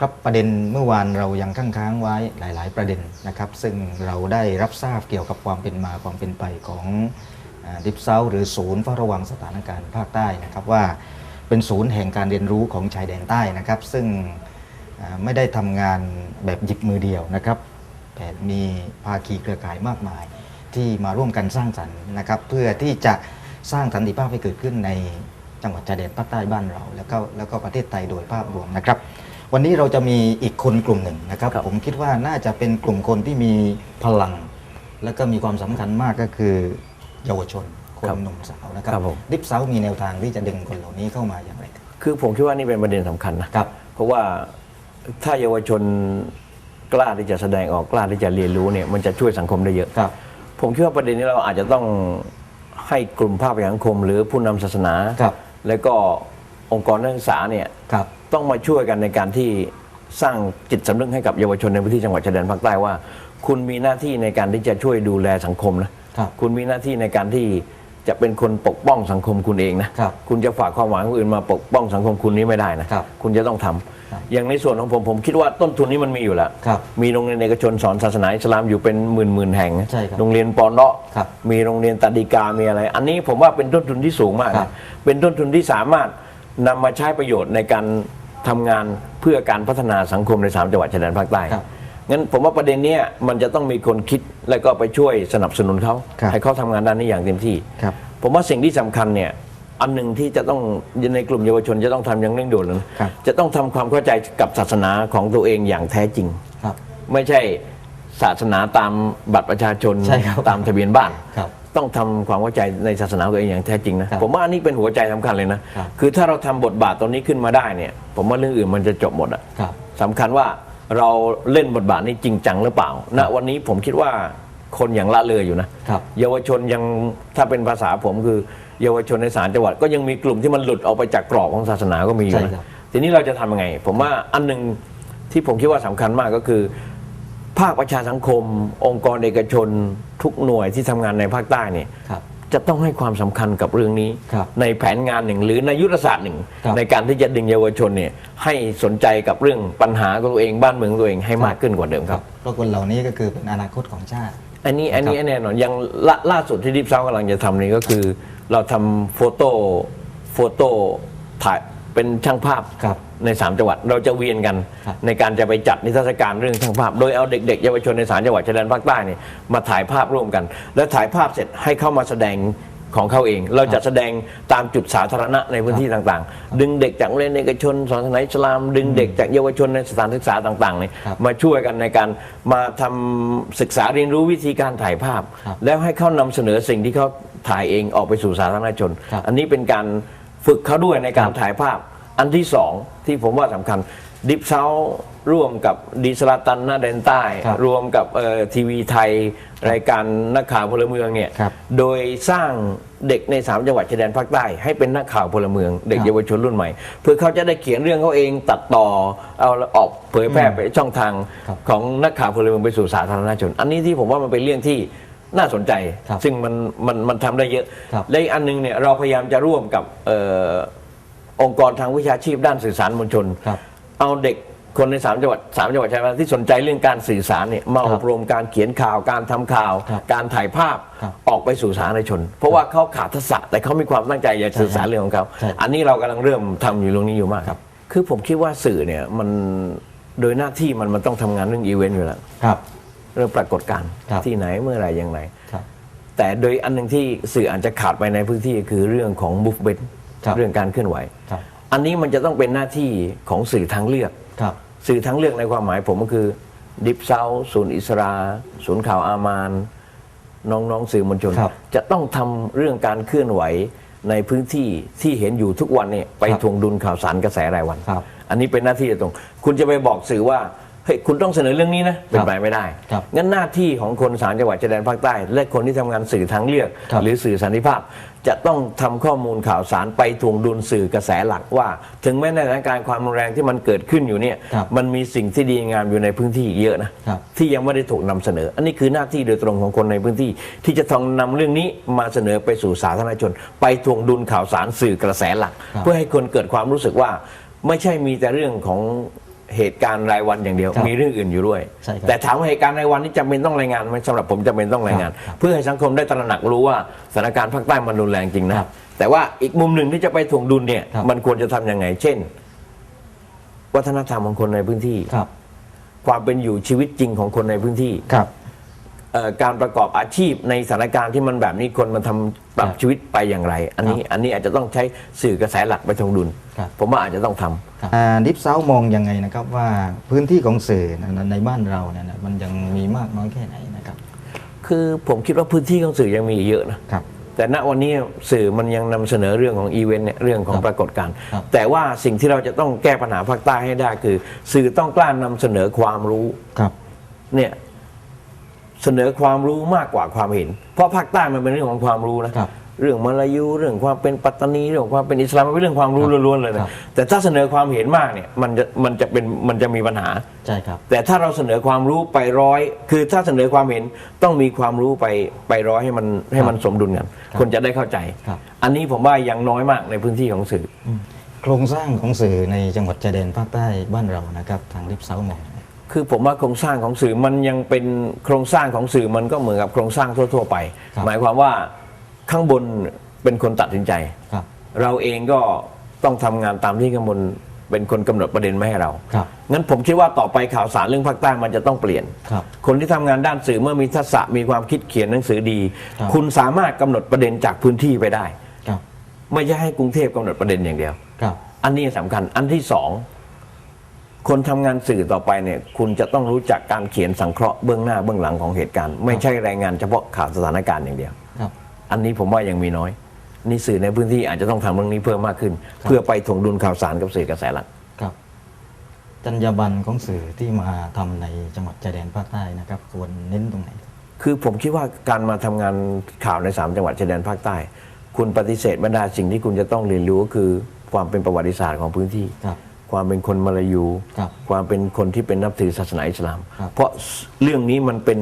ครับประเด็นเมื่อวานเรายังค้างค้างไว้หลาย ๆ ประเด็นนะครับ ซึ่งเราได้รับทราบเกี่ยวกับความเป็นมาความเป็นไปของดิฟเซาหรือศูนย์เฝ้าระวังสถานการณ์ภาคใต้นะครับว่าเป็นศูนย์แห่งการเรียนรู้ของชายแดนใต้นะครับ ซึ่งไม่ได้ทำงานแบบหยิบมือเดียวนะครับแต่มีภาคีเครือข่ายมากมาย ที่มาร่วมกันสร้างสรรค์นะครับ เพื่อที่จะสร้างสันติภาพให้เกิดขึ้นในจังหวัดชายแดนภาคใต้บ้านเรา แล้วก็แล้วก็ประเทศไทยโดยภาพรวมนะครับ วันนี้เราจะมีอีกคนกลุ่มหนึ่งนะครับ ครับ ผมคิดว่าน่าจะเป็นกลุ่มคนที่มีพลัง และก็มีความสำคัญมากก็คือเยาวชนคนครับหนุ่มสาวนะครับครับผม ดิฟเซามีแนวทางที่จะดึงคนเหล่านี้เข้ามาอย่างไรครับ คือผมคิดว่านี่เป็นประเด็นสำคัญนะ ครับ เพราะว่าถ้าเยาวชนกล้าที่จะแสดงออกกล้าที่จะเรียนรู้เนี่ยมันจะช่วยสังคมได้เยอะ ครับ ผมคิดว่าประเด็นนี้เราอาจจะต้องให้กลุ่มภาคประชาสังคม หรือผู้นำศาสนา ครับ แล้วก็องค์กรนักศึกษาเนี่ยครับ ต้องมาช่วยกันในการที่สร้างจิตสำนึกให้กับเยาวชนในพื้นที่จังหวัดชายแดนภาคใต้ว่า คุณมีหน้าที่ในการที่จะช่วยดูแลสังคมนะครับ คุณมีหน้าที่ในการที่จะเป็นคนปกป้องสังคมคุณเองนะครับ คุณจะฝากความหวังคนอื่นมาปกป้องสังคมคุณนี้ไม่ได้นะครับ คุณจะต้องทำครับอย่างในส่วนของผมผมคิดว่าต้นทุนนี้มันมีอยู่แล้ว ครับ มีโรงเรียนเอกชนสอนศาสนาอิสลามอยู่เป็นหมื่นหมื่นๆแห่งใช่ครับโรงเรียนปอนเนาะครับมีโรงเรียนตัดดีกา มีอะไร อันนี้ผมว่าเป็นต้นทุนที่สูงมากครันะบเป็นต้นทุนที่สามารถนำมาใช้ประโยชน์ในการ ทำงานเพื่อการพัฒนาสังคมในสามจังหวัดชายแดนภาคใต้ครับงั้นผมว่าประเด็นเนี้ยมันจะต้องมีคนคิดแล้วก็ไปช่วยสนับสนุนเขาครับให้เขาทำงานด้านนี้อย่างเต็มที่ ครับ ผมว่าสิ่งที่สำคัญเนี่ยอันหนึ่งที่จะต้องในกลุ่มเยาวชนจะต้องทำอย่างเร่งด่วนเลยนะครับ จะต้องทำความเข้าใจกับศาสนาของตัวเองอย่างแท้จริง ครับ ไม่ใช่ศาสนาตามบัตรประชาชนใช่ครับตามทะเบียนบ้าน ครับ ต้องทำความเข้าใจในศาสนาของตัวเองอย่างแท้จริงนะครับผมว่าอันนี้เป็นหัวใจสำคัญเลยนะครับคือถ้าเราทำบทบาทตรงนี้ขึ้นมาได้เนี่ย ผมว่าเรื่องอื่นมันจะจบหมดอะครับสำคัญว่าเราเล่นบทบาทนี้จริงจังหรือเปล่าณวันนี้ผมคิดว่าคนอย่างละเลยอยู่นะครับเยาวชนยังถ้าเป็นภาษาผมคือ เยาวชนในสารจังหวัด ก็ยังมีกลุ่มที่มันหลุดออกไปจากกรอบของศาสนาก็มีอยู่ใช่นะครับทีนี้เราจะทำยังไง ผมว่าอันหนึ่งที่ผมคิดว่าสำคัญมากก็คือ ภาคประชาสังคม องค์กรเอกชน ทุกหน่วยที่ทำงานในภาคใต้เนี่ยครับจะต้องให้ความสำคัญกับเรื่องนี้ครับในแผนงานหนึ่งหรือในยุทธศาสตร์หนึ่งครับในการที่จะดึงเยาวชนเนี่ยให้สนใจกับเรื่องปัญหาของตัวเองบ้านเมืองตัวเองให้มากขึ้นกว่าเดิมครับเพราะคนเหล่านี้ก็คือเป็นอนาคตของชาติ อันนี้อันนี้แน่นอนอย่างล่าล่าสุดที่ดิฟเซากำลังจะทำนี่ก็คือ เราทำโฟโต้โฟโต้ถ่ายเป็นช่างภาพครับ ในสามจังหวัด เราจะเวียนกันครับในการจะไปจัดนิทรรศการเรื่องช่างภาพ โดยเอาเด็กๆเยาวชนในสามจังหวัดชายแดนภาคใต้เนี่ยมาถ่ายภาพร่วมกัน แล้วถ่ายภาพเสร็จให้เข้ามาแสดงของเขาเอง เราจะแสดงตามจุดสาธารณะในพื้นที่ต่างๆ ดึงเด็กจากโรงเรียนเอกชนสอนศาสนาอิสลาม ดึงเด็กจากเยาวชนในสถานศึกษาต่างๆเนี่ยครับมาช่วยกันในการมาทำศึกษาเรียนรู้วิธีการถ่ายภาพครับแล้วให้เขานำเสนอสิ่งที่เขาถ่ายเองออกไปสู่สาธารณชนครับอันนี้เป็นการฝึกเขาด้วยในการถ่ายภาพ อันที่สองที่ผมว่าสำคัญ ดิฟเซาร่วมกับดีสลาตันนาแดนใต้ ครับรวมกับทีวีไทย รายการนักข่าวพลเมืองเนี่ยครับ โดยสร้างเด็กในสามจังหวัดชายแดนภาคใต้ ให้เป็นนักข่าวพลเมือง เด็กครับเยาวชนรุ่นใหม่ เพื่อเขาจะได้เขียนเรื่องเขาเองตัดต่อเอาออกเผยแพร่ไปช่องทางครับของนักข่าวพลเมืองไปสู่สาธารณชน อันนี้ที่ผมว่ามันเป็นเรื่องที่น่าสนใจ ครับซึ่งมันมันมันทำได้เยอะ ครับ และอีกอันหนึงเนี่ยเราพยายามจะร่วมกับเอ่อ องค์กรทางวิชาชีพด้านสื่อสารมวลชน ครับ เอาเด็กคนในสามจังหวัดสามจังหวัดชายแดนที่สนใจเรื่องการสื่อสารเนี่ยมาคอรับบรมการเขียนข่าวการทำข่าว ครับการถ่ายภาพครับออกไปสู่สาธารณชน เพราะว่าเขาขาดทักษะแต่เขามีความตั้งใจอยากสื่อสารเรื่องของเขาใช่ อันนี้เรากำลังเริ่มทำอยู่ตรงนี้อยู่มากครับ คือผมคิดว่าสื่อเนี่ยมันโดยหน้าที่มันมันต้องทำงานเรื่องอีเวนต์อยู่แล้ว ครับ เรื่องปรากฏการณ์ครับ ที่ไหนเมื่อไหรอย่างไร ครับ แต่โดยอันหนึ่งที่สื่ออาจจะขาดไปในพื้นที่คือเรื่องของ movement ครับ เรื่องการเคลื่อนไหวครับอันนี้มันจะต้องเป็นหน้าที่ของสื่อทางเลือกครับสื่อทางเลือกในความหมายผมก็คือ ดิฟเซาศูนย์อิสราศูนย์ข่าวอามานน้องๆสื่อมวลชนครับจะต้องทำเรื่องการเคลื่อนไหวในพื้นที่ที่เห็นอยู่ทุกวันเนี่ยไปครับทวงดุลข่าวสารกระแสรายวันครับอันนี้เป็นหน้าที่ตรง คุณจะไปบอกสื่อว่า เฮ้ยคุณต้องเสนอเรื่องนี้นะเป็นไปไม่ได้ ครับงั้นหน้าที่ของคนสารจังหวัดชายแดนภาคใต้ และคนที่ทำงานสื่อทางเลือก ครับ หรือสื่อสันติภาพ จะต้องทำข้อมูลข่าวสารไปทวงดุลสื่อกระแสหลักว่า ถึงแม้ในสถานการณ์ความรุนแรงที่มันเกิดขึ้นอยู่เนี่ยครับมันมีสิ่งที่ดีงามอยู่ในพื้นที่อีกเยอะนะครับ ที่ยังไม่ได้ถูกนำเสนอ อันนี้คือหน้าที่โดยตรงของคนในพื้นที่ ที่จะต้องนำเรื่องนี้มาเสนอไปสู่สาธารณชน ไปทวงดุลข่าวสารสื่อกระแสหลัก ครับ เพื่อให้คนเกิดความรู้สึกว่า ไม่ใช่มีแต่เรื่องของ เหตุการณ์รายวันอย่างเดียว ครับมีเรื่องอื่นอยู่ด้วย ใช่ครับแต่ถามว่าเหตุการณ์รายวันนี้จำเป็นต้องรายงานไหมสำหรับผมจำเป็นต้องรายงาน ครับเพื่อให้สังคมได้ตระหนักรู้ว่าสถานการณ์ภาคใต้มันรุนแรงจริงนะครับแต่ว่าอีกมุมหนึ่งที่จะไปถ่วงดุลเนี่ยครับ มันควรจะทำยังไง เช่น วัฒนธรรมของคนในพื้นที่ ครับความเป็นอยู่ชีวิตจริงของคนในพื้นที่ ครับ เอ่อการประกอบอาชีพในสถานการณ์ที่มันแบบนี้คนมันทำปรับครับชีวิตไปอย่างไร อันนี้ครับอันนี้อาจจะต้องใช้สื่อกระแสหลักไปทวงดุล ครับ ผมว่าอาจจะต้องทำอ่าดิฟเซามองยังไงนะครับว่าพื้นที่ของสื่อนะในบ้านเราเนี่ยนะมันยังมีมากน้อยแค่ไหนนะครับ คือผมคิดว่าพื้นที่ของสื่อยังมีอีกเยอะนะ ครับ แต่ณวันนี้สื่อมันยังนำเสนอเรื่องของอีเวนต์เนี่ยเรื่องของครับปรากฏการณ์ครับ แต่ว่าสิ่งที่เราจะต้องแก้ปัญหาภาคใต้ให้ได้คือ สื่อต้องกล้านำเสนอความรู้ ครับ เนี่ยเสนอความรู้มากกว่าความเห็น เพราะภาคใต้มันเป็นเรื่องของความรู้นะครับ เรื่องมาลายูเรื่องความเป็นปัตตานีเรื่องความเป็นอิสลามมันเป็นเรื่องความรู้ครับล้วนๆเลยครันะบแต่ถ้าเสนอความเห็นมากเนี่ยมันจะมันจะเป็นมันจะมีปัญหา ใช่ครับ แต่ถ้าเราเสนอความรู้ไปร้อย คือถ้าเสนอความเห็นต้องมีความรู้ไปไปร้อยให้มันให้มันสมดุลกันครับคนจะได้เข้าใจ ครับ อันนี้ผมว่ายังน้อยมากในพื้นที่ของสื่อ โครงสร้างของสื่อในจังหวัดชายแดนภาคใต้บ้านเรานะครับ ทางดิฟเซามอง คือผมว่าโครงสร้างของสื่อมันยังเป็นโครงสร้างของสื่อมันก็เหมือนกับโครงสร้างทั่ว ๆ ไป ครับ หมายความว่า ข้างบนเป็นคนตัดสินใจ ครับ เราเองก็ต้องทำงานตามที่ข้างบนเป็นคนกำหนดประเด็นมาให้เรา ครับ งั้นผมคิดว่าต่อไปข่าวสารเรื่องภาคใต้มันจะต้องเปลี่ยน ครับ คนที่ทำงานด้านสื่อเมื่อมีทักษะมีความคิดเขียนหนังสือดี ครับ คุณสามารถกำหนดประเด็นจากพื้นที่ไปได้ ครับ ไม่ใช่ให้กรุงเทพกำหนดประเด็นอย่างเดียว ครับ อันนี้สำคัญ อันที่สอง คนทำงานสื่อต่อไปเนี่ย คุณจะต้องรู้จักการเขียนสังเคราะห์เบื้องหน้าเบื้องหลังของเหตุการณ์ ไม่ใช่รายงานเฉพาะข่าวสถานการณ์อย่างเดียวครับ อันนี้ผมว่ายังมีน้อย นี่สื่อในพื้นที่อาจจะต้องทำเรื่องนี้เพิ่มมากขึ้นครับเพื่อไปถ่วงดุลข่าวสารกับสื่อกระแสหลัก ครับจรรยาบรรณของสื่อที่มาทำในจังหวัดชายแดนภาคใต้นะครับควรเน้นตรงไหน คือผมคิดว่าการมาทำงานข่าวในสามจังหวัดชายแดนภาคใต้ คุณปฏิเสธไม่ได้สิ่งที่คุณจะต้องเรียนรู้ก็คือความเป็นประวัติศาสตร์ของพื้นที่ ครับ ความเป็นคนมาลายู ครับ ความเป็นคนที่เป็นนับถือศาสนาอิสลาม ครับ เพราะเรื่องนี้มันเป็น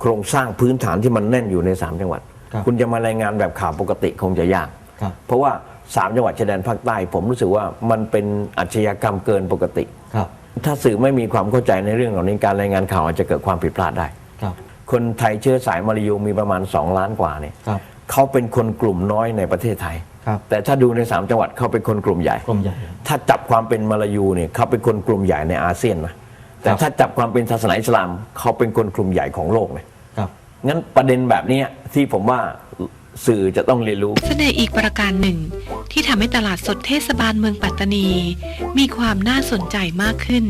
โครงสร้างพื้นฐานที่มันแน่นอยู่ในสามจังหวัด ครับคุณจะมารายงานแบบข่าวปกติคงจะยากครับเพราะว่าสามจังหวัดชายแดนภาคใต้ ผมรู้สึกว่ามันเป็นอาชญากรรมเกินปกติครับถ้าสื่อไม่มีความเข้าใจในเรื่องเหล่านี้การรายงานข่าวอาจจะเกิดความผิดพลาดได้ครับคนไทยเชื้อสายมาลายูมีประมาณ 2 ล้านกว่าเนี่ยครับเขาเป็นคนกลุ่มน้อยในประเทศไทยครับแต่ถ้าดูใน 3 จังหวัดเขาเป็นคนกลุ่มใหญ่กรมใหญ่ ถ้าจับความเป็นมาลายูเนี่ยเขาเป็นคนกลุ่มใหญ่ในอาเซียนนะแต่ครับถ้าจับความเป็นศาสนาอิสลามเขาเป็นคนกลุ่มใหญ่ของโลกเลยครับ งั้นประเด็นแบบนี้ที่ผมว่าสื่อจะต้องเรียนรู้ เสน่ห์อีกประการหนึ่ง ที่ทำให้ตลาดสดเทศบาลเมืองปัตตานี มีความน่าสนใจมากขึ้น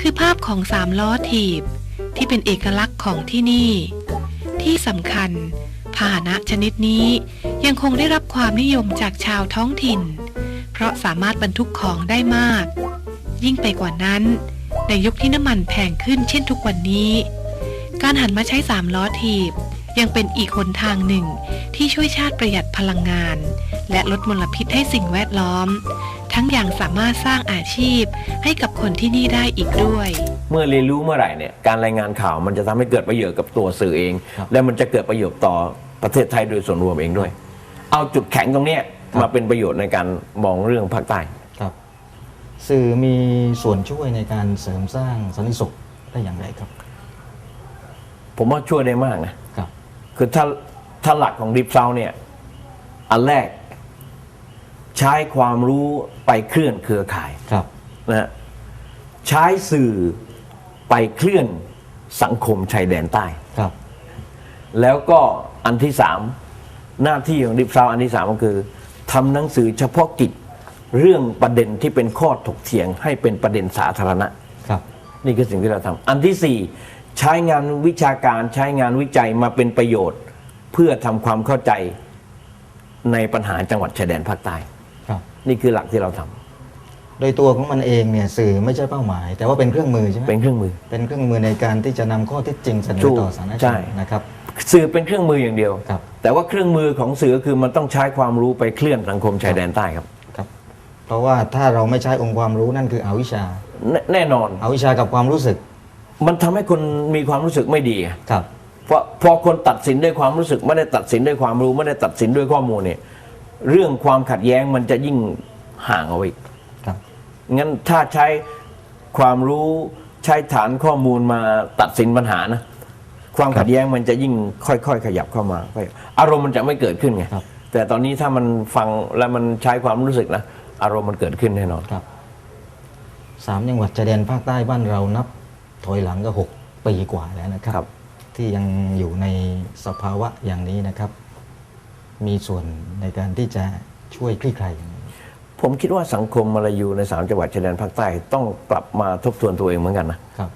คือภาพของสามล้อถีบ ที่เป็นเอกลักษณ์ของที่นี่ ที่สำคัญ พาหนะชนิดนี้ยังคงได้รับความนิยมจากชาวท้องถิ่น เพราะสามารถบรรทุกของได้มาก ยิ่งไปกว่านั้น ในยุคที่น้ำมันแพงขึ้นเช่นทุกวันนี้ การหันมาใช้สามล้อถีบ ยังเป็นอีกหนทางหนึ่ง ที่ช่วยชาติประหยัดพลังงาน และลดมลพิษให้สิ่งแวดล้อม ทั้งอย่างสามารถสร้างอาชีพให้กับคนที่นี่ได้อีกด้วย เมื่อเรียนรู้เมื่อไหร่เนี่ยการรายงานข่าวมันจะทำให้เกิดประโยชน์กับตัวสื่อเองครับและมันจะเกิดประโยชน์ต่อประเทศไทยโดยส่วนรวมเองด้วย เอาจุดแข็งตรงเนี้ยครับมาเป็นประโยชน์ในการมองเรื่องภาคใต้ครับ สื่อมีส่วนช่วยในการเสริมสร้างสันติสุขได้อย่างไรครับ ผมว่าช่วยได้มากนะครับ คือถ้าถ้าหลักของดิฟเซาเนี่ย อันแรก ใช้ความรู้ไปเคลื่อนเครือข่ายครับนะฮะใช้สื่อไปเคลื่อนสังคมชายแดนใต้ ครับ แล้วก็อันที่สามหน้าที่ของดิฟเซาอันที่สามก็คือทำหนังสือเฉพาะกิจเรื่องประเด็นที่เป็นข้อถกเถียงให้เป็นประเด็นสาธารณะ ครับ นี่คือสิ่งที่เราทำอันที่สี่ ใช้งานวิชาการใช้งานวิจัยมาเป็นประโยชน์ เพื่อทำความเข้าใจในปัญหาจังหวัดชายแดนภาคใต้ครับนี่คือหลักที่เราทำโดยตัวของมันเองเนี่ยสื่อไม่ใช่เป้าหมาย แต่ว่าเป็นเครื่องมือใช่ไหมเป็นเครื่องมือ เป็นเครื่องมือในการที่จะนำข้อเท็จจริงเสนถูอกต่อสาธารณชใช่นนะครับสื่อเป็นเครื่องมืออย่างเดียว ครับ แต่ว่าเครื่องมือของสื่อก็คือมันต้องใช้ความรู้ไปเคลื่อนสังคมชายแดนใต้ครับ ครับ เพราะว่าถ้าเราไม่ใช้องค์ความรู้นั่นคืออวิชชาแน่แน่นอน อวิชชากับความรู้สึก มันทำให้คนมีความรู้สึกไม่ดีไงครับเพราะพอคนตัดสินด้วยความรู้สึกไม่ได้ตัดสินด้วยความรู้ไม่ได้ตัดสินด้วยข้อมูลเนี่ยเรื่องความขัดแย้งมันจะยิ่งห่างเอาไว้อีกครับงั้นถ้าใช้ความรู้ใช้ฐานข้อมูลมาตัดสินปัญหานะความขัดแย้งมันจะยิ่งค่อยๆ ขยับเข้ามาค่อยอารมณ์มันจะไม่เกิดขึ้นไงครับแต่ตอนนี้ถ้ามันฟังแล้วมันใช้ความรู้สึกนะอารมณ์มันเกิดขึ้นแน่นอนครับสามจังหวัดชายแดนภาคใต้บ้านเรานับ ถอยหลังก็หกปีกว่าแล้วนะครับครับ ที่ยังอยู่ในสภาวะอย่างนี้นะครับ มีส่วนในการที่จะช่วยคลี่คลายอย่างนี้ผมคิดว่าสังคมมาลายูในสามจังหวัดชายแดนภาคใต้ต้องกลับมาทบทวนตัวเองเหมือนกันนะครับ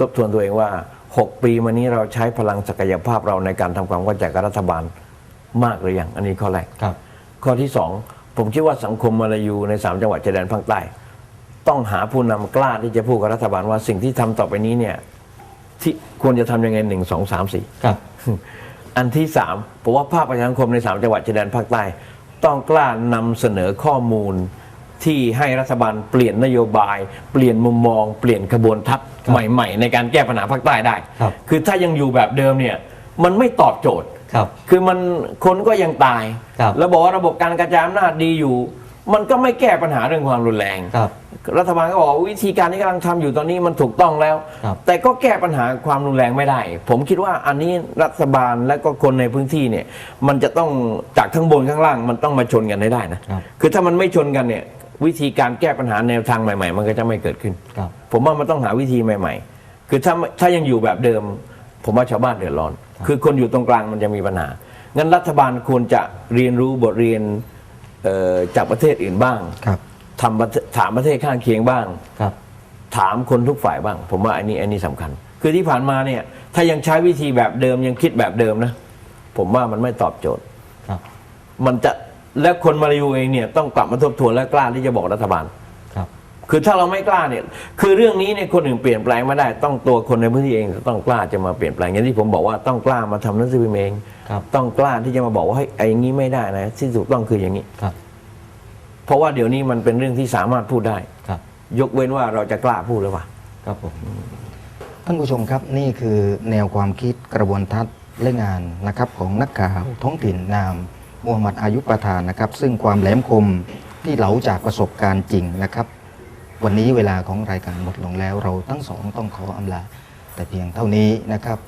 ทบทวนตัวเองว่า 6 ปีมานี้เราใช้พลังศักยภาพเราในการทำความเข้าใจกับรัฐบาลมากหรือยังอันนี้ข้อแรกครับ ข้อที่ 2 ผมคิดว่าสังคมมาลายูใน 3 จังหวัดชายแดนภาคใต้ ต้องหาผู้นำกล้าที่จะพูดกับรัฐบาลว่าสิ่งที่ทำต่อไปนี้เนี่ย ที่ควรจะทำยังไงหนึ่งสองสามสี่ครับ อันที่สามผมว่าภาคประชาสังคมในสามจังหวัดชายแดนภาคใต้ ต้องกล้านำเสนอข้อมูลที่ให้รัฐบาลเปลี่ยนนโยบาย เปลี่ยนมุมมอง เปลี่ยนขบวนทัพครับใหม่ ๆ ในการแก้ปัญหาภาคใต้ได้ครับคือถ้ายังอยู่แบบเดิมเนี่ย มันไม่ตอบโจทย์ครับ คือมันคนก็ยังตายครับแล้วบอกว่าระบบการกระจายอำนาจดีอยู่ มันก็ไม่แก้ปัญหาเรื่องความรุนแรงค รับรัฐบาลก็บอกว่าวิธีการที่กำลังทำอยู่ตอนนี้มันถูกต้องแล้วครับแต่ก็แก้ปัญหาความรุนแรงไม่ได้ ผมคิดว่าอันนี้รัฐบาลและก็คนในพื้นที่เนี่ย มันจะต้องจากข้างบนข้างล่างมันต้องมาชนกันให้ได้นะครับคือถ้ามันไม่ชนกันเนี่ย วิธีการแก้ปัญหาแนวทางใหม่ ๆ มันก็จะไม่เกิดขึ้นครับผมว่ามันต้องหาวิธีใหม่ ๆ คือถ้าถ้ายังอยู่แบบเดิม ผมว่าชาวบ้านเดือดร้อน คือคนอยู่ตรงกลางมันจะมีปัญหางั้นรัฐบาลควรจะเรียนรู้บทเรียนเอ่อจากประเทศอื่นบ้างครับ ทำประเทศถามประเทศข้างเคียงบ้าง ครับ ถามคนทุกฝ่ายบ้าง ผมว่าอันนี้อันนี้สำคัญ คือที่ผ่านมาเนี่ยถ้ายังใช้วิธีแบบเดิมยังคิดแบบเดิมนะ ผมว่ามันไม่ตอบโจทย์ ครับ มันจะและคนมาลายูเองเนี่ยต้องกลับมาทบทวนและกล้าที่จะบอกรัฐบาล ครับ คือถ้าเราไม่กล้าเนี่ย คือเรื่องนี้เนี่ยคนอื่นเปลี่ยนแปลงไม่ได้ ต้องตัวคนในพื้นที่เองต้องกล้าจะมาเปลี่ยนแปลงอย่างที่ผมบอกว่าต้องกล้ามาทำหนังสือพิมพ์เอง ครับ ต้องกล้าที่จะมาบอกว่าเฮ้ยไอ้อย่างนี้ไม่ได้นะที่ถูกต้องคืออย่างนี้ ครับ เพราะว่าเดี๋ยวนี้มันเป็นเรื่องที่สามารถพูดได้ ครับ ยกเว้นว่าเราจะกล้าพูดหรือเปล่า ครับผม ท่านผู้ชมครับนี่คือแนวความคิดกระบวนทัศน์และงานนะครับของนักข่าวท้องถิ่นนามมูฮัมหมัดอายุประธานนะครับ ซึ่งความแหลมคมที่เหลาจากประสบการณ์จริงนะครับ วันนี้เวลาของรายการหมดลงแล้ว เราทั้งสองต้องขออำลา แต่เพียงเท่านี้นะครับ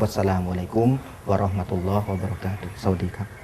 วัสสลามุอะลัยกุมวะเราะห์มะตุลลอฮ์วะบะเราะกาตุฮ์สวัสดีครับ